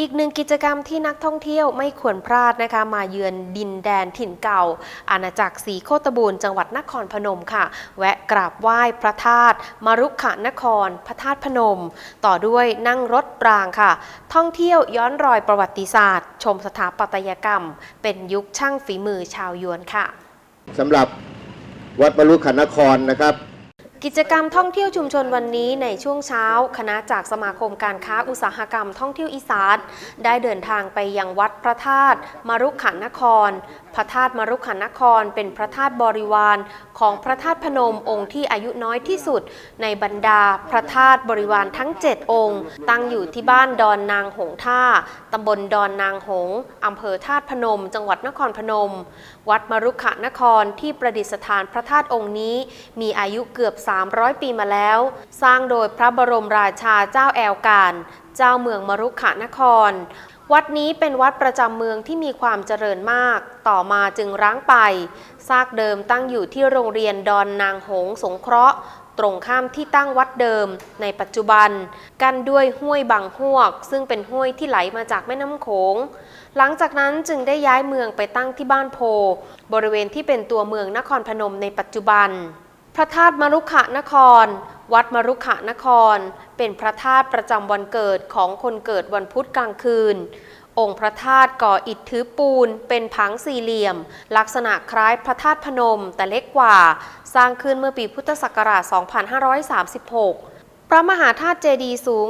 อีกหนึ่งกิจกรรมที่นักท่องเที่ยวไม่ควรพลาดนะคะ มาเยือนดินแดนถิ่นเก่า อาณาจักรศรีโคตบูรณ์จังหวัดนครพนมค่ะ แวะกราบไหว้พระธาตุมารุขนคร พระธาตุพนม ต่อด้วยนั่งรถรางค่ะ ท่องเที่ยวย้อนรอยประวัติศาสตร์ ชมสถาปัตยกรรม เป็นยุคช่างฝีมือชาวยวนค่ะสำหรับวัดบรรลุขันนครนะครับ กิจกรรมท่องเที่ยวชุมชนวันนี้ในช่วงเช้า คณะจากสมาคมการค้าอุตสาหกรรมท่องเที่ยวอีสานได้เดินทางไปยังวัดพระธาตุมารุขันนคร พระธาตุมรุขันนคร เป็นพระธาตุบริวารของพระธาตุพนมองค์ที่อายุน้อยที่สุด ในบรรดาพระธาตุบริวารทั้ง 7 องค์ ตั้งอยู่ที่บ้านดอนนางหงท่าตำบลดอนนางหงอำเภอธาตุพนม จังหวัดนครพนม วัดมรุขนครที่ประดิษฐานพระธาตุองค์นี้ มีอายุเกือบ 300 ปีมาแล้ว สร้างโดยพระบรมราชาเจ้าแอลการ เจ้าเมืองมรุขนคร วัดนี้เป็นวัดประจำเมืองที่มีความเจริญมาก ต่อมาจึงร้างไป ซากเดิมตั้งอยู่ที่โรงเรียนดอนนางหงสงเคราะห์ ตรงข้ามที่ตั้งวัดเดิม ในปัจจุบัน กันด้วยห้วยบางหวก ซึ่งเป็นห้วยที่ไหลมาจากแม่น้ำโขง หลังจากนั้นจึงได้ย้ายเมืองไปตั้งที่บ้านโพ บริเวณที่เป็นตัวเมืองนครพนมในปัจจุบัน พระธาตุมรุขนคร วัดมรุขนคร เป็นพระธาตุประจำวันเกิดของคนเกิดวันพุธกลางคืน องค์พระธาตุก่ออิฐถือปูน เป็นผังสี่เหลี่ยม ลักษณะคล้ายพระธาตุพนม แต่เล็กกว่า สร้างขึ้นเมื่อปีพุทธศักราช 2536พระมหาธาตุเจดีย์สูง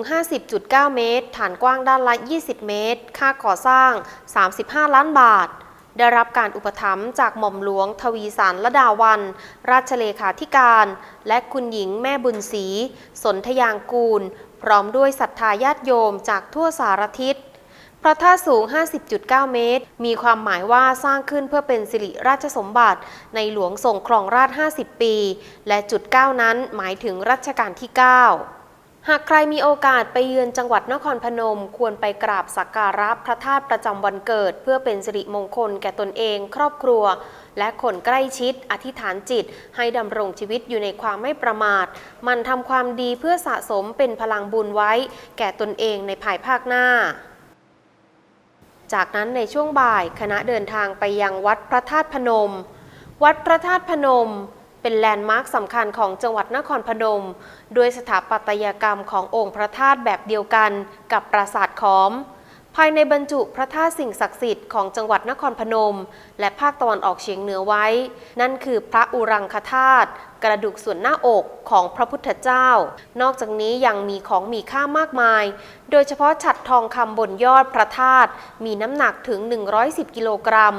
50.9 เมตร ฐานกว้างด้านละ 20 เมตร ค่าก่อสร้าง 35 ล้านบาท ได้รับการอุปถัมภ์จากหม่อมหลวงทวีสารละดาวัน ราชเลขาธิการ และคุณหญิงแม่บุญศรีสนธยางกูล พร้อมด้วยศรัทธาญาติโยมจากทั่วสารทิศพระธาตุสูง 50.9 เมตร มีความหมายว่าสร้างขึ้นเพื่อเป็นสิริราชสมบัติ ในหลวงทรงครองราช 50 ปี และจุด 9 นั้นหมายถึงรัชกาลที่ 9 หากใครมีโอกาสไปเยือนจังหวัดนครพนม ควรไปกราบสักการะพระธาตุประจำวันเกิด เพื่อเป็นสิริมงคลแก่ตนเอง ครอบครัว และคนใกล้ชิด อธิษฐานจิต ให้ดำรงชีวิตอยู่ในความไม่ประมาท มันทำความดีเพื่อสะสมเป็นพลังบุญไว้ แก่ตนเองในภายภาคหน้าจากนั้นในช่วงบ่ายคณะเดินทางไปยังวัดพระธาตุพนม วัดพระธาตุพนม เป็นแลนด์มาร์คสำคัญของจังหวัดนครพนม ด้วยสถาปัตยกรรมขององค์พระธาตุแบบเดียวกันกับปราสาทขอม ภายในบรรจุพระธาตุสิ่งศักดิ์สิทธิ์ของจังหวัดนครพนม และภาคตะวันออกเฉียงเหนือไว้ นั่นคือพระอุรังคธาตุกระดูกส่วนหน้าอกของพระพุทธเจ้า นอกจากนี้ยังมีของมีค่ามากมาย โดยเฉพาะฉัดทองคำบนยอดพระธาตุมีน้ำหนักถึง 110 กิโลกรัม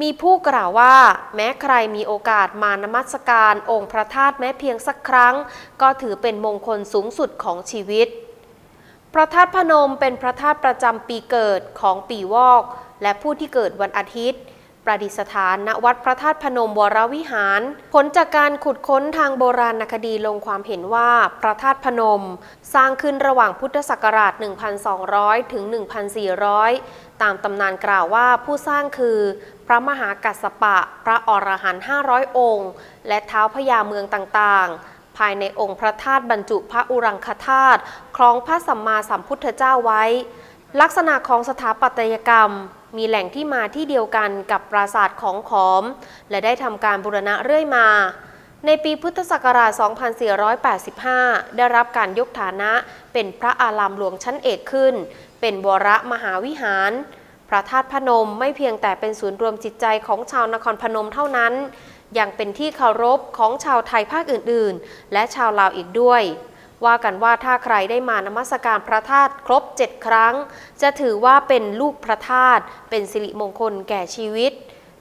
มีผู้กล่าวว่า แม้ใครมีโอกาสมานมัสการองค์พระธาตุแม้เพียงสักครั้ง ก็ถือเป็นมงคลสูงสุดของชีวิต พระธาตุพนมเป็นพระธาตุประจำปีเกิดของปีวอก และผู้ที่เกิดวันอาทิตย์ ประดิษฐานณวัดพระธาตุพนมวรวิหาร ผลจากการขุดค้นทางโบราณคดีลงความเห็นว่าพระธาตุพนม สร้างขึ้นระหว่างพุทธศักราช 1,200 ถึง 1,400 ตามตำนานกล่าวว่าผู้สร้างคือพระมหากัสสปะ พระอรหันต์500 องค์ และเท้าพญาเมืองต่างๆภายในองค์พระธาตุบรรจุพระอุรังคธาตุคล้องพระสัมมาสัมพุทธเจ้าไว้ ลักษณะของสถาปัตยกรรม มีแหล่งที่มาที่เดียวกันกับปราสาทของขอม และได้ทำการบูรณะเรื่อยมา ในปีพุทธศักราช 2485 ได้รับการยกฐานะเป็นพระอารามหลวงชั้นเอกขึ้น เป็นวรมหาวิหารพระธาตุพนมไม่เพียงแต่เป็นศูนย์รวมจิตใจของชาวนครพนมเท่านั้น ยังเป็นที่เคารพของชาวไทยภาคอื่น ๆ และชาวลาวอีกด้วย ว่ากันว่าถ้าใครได้มานมัสการพระธาตุครบ 7 ครั้ง จะถือว่าเป็นลูกพระธาตุเป็นสิริมงคลแก่ชีวิต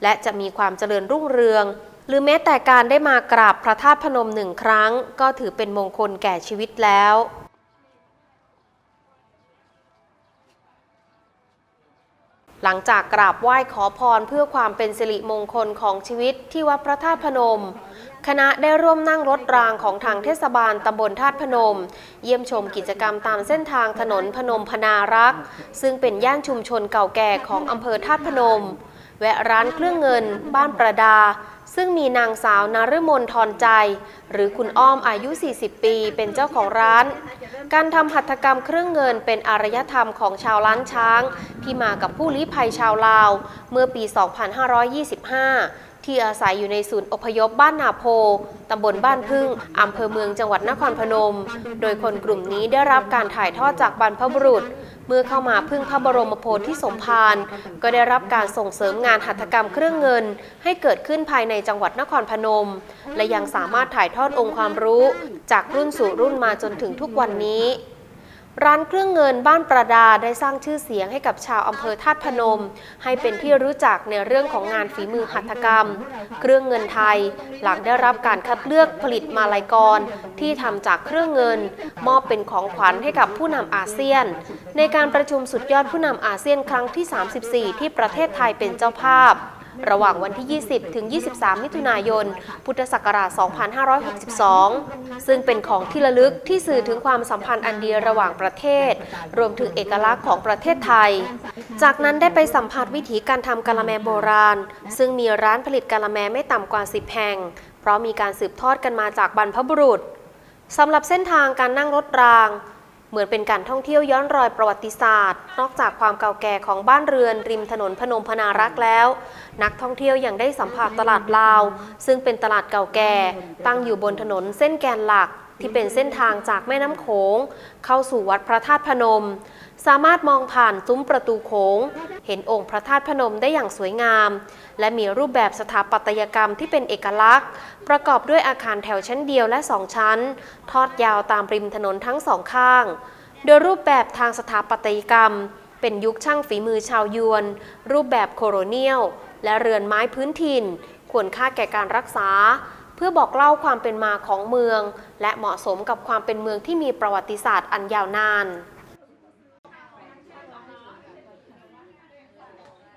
และจะมีความเจริญรุ่งเรือง หรือแม้แต่การได้มากราบพระธาตุพนมหนึ่งครั้ง ก็ถือเป็นมงคลแก่ชีวิตแล้ว หลังจากกราบไหว้ขอพรเพื่อความเป็นสิริมงคลของชีวิตที่วัดพระธาตุพนม คณะได้ร่วมนั่งรถรางของทางเทศบาลตำบลธาตุพนม เยี่ยมชมกิจกรรมตามเส้นทางถนนพนมพนารักษ์ซึ่งเป็นย่านชุมชนเก่าแก่ของอำเภอธาตุพนม แวะร้านเครื่องเงิน บ้านประดา ซึ่งมีนางสาวนฤมลทรใจ หรือคุณอ้อมอายุ 40 ปี เป็นเจ้าของร้าน การทำหัตถกรรมเครื่องเงินเป็นอารยธรรมของชาวล้านช้าง ที่มากับผู้ลี้ภัยชาวลาว เมื่อปี 2525 ที่อาศัยอยู่ในศูนย์อพยพบ้านนาโพ ตำบลบ้านพึ่ง อำเภอเมืองจังหวัดนครพนม โดยคนกลุ่มนี้ได้รับการถ่ายทอดจากบรรพบุรุษ เมื่อเข้ามาพึ่งพระบรมโพธิสมภาร ก็ได้รับการส่งเสริมงานหัตถกรรมเครื่องเงิน ให้เกิดขึ้นภายในจังหวัดนครพนม และยังสามารถถ่ายทอดองค์ความรู้ จากรุ่นสู่รุ่นมาจนถึงทุกวันนี้ ร้านเครื่องเงินบ้านประดาได้สร้างชื่อเสียงให้กับชาวอำเภอธาตุพนม ให้เป็นที่รู้จักในเรื่องของงานฝีมือหัตถกรรม เครื่องเงินไทย หลังได้รับการคัดเลือกผลิตมาลายกร ที่ทำจากเครื่องเงิน มอบเป็นของขวัญให้กับผู้นำอาเซียน ในการประชุมสุดยอดผู้นำอาเซียนครั้งที่ 34 ที่ประเทศไทยเป็นเจ้าภาพ ระหว่างวันที่ 20 ถึง 23 มิถุนายน พุทธศักราช 2562 ซึ่งเป็นของที่ระลึกที่สื่อถึงความสัมพันธ์อันดีระหว่างประเทศ รวมถึงเอกลักษณ์ของประเทศไทย จากนั้นได้ไปสัมผัสวิถีการทำกะละแมโบราณ ซึ่งมีร้านผลิตกะละแมไม่ต่ำกว่า 10 แห่ง เพราะมีการสืบทอดกันมาจากบรรพบุรุษสำหรับเส้นทางการนั่งรถราง เหมือนเป็นการท่องเที่ยวย้อนรอยประวัติศาสตร์ นอกจากความเก่าแก่ของบ้านเรือนริมถนนพนมพนารักษ์แล้ว นักท่องเที่ยวยังได้สัมผัสตลาดลาว ซึ่งเป็นตลาดเก่าแก่ ตั้งอยู่บนถนนเส้นแกนหลักที่เป็นเส้นทางจากแม่น้ำโขง เข้าสู่วัดพระธาตุพนม สามารถมองผ่านซุ้มประตูโขงเห็นองค์พระธาตุพนมได้อย่างสวยงาม และมีรูปแบบสถาปัตยกรรมที่เป็นเอกลักษณ์ ประกอบด้วยอาคารแถวชั้นเดียวและสองชั้น ทอดยาวตามริมถนนทั้งสองข้าง โดยรูปแบบทางสถาปัตยกรรม เป็นยุคช่างฝีมือชาวยวน รูปแบบโคโรเนียล และเรือนไม้พื้นถิ่น ควรค่าแก่การรักษา เพื่อบอกเล่าความเป็นมาของเมือง และเหมาะสมกับความเป็นเมืองที่มีประวัติศาสตร์อันยาวนาน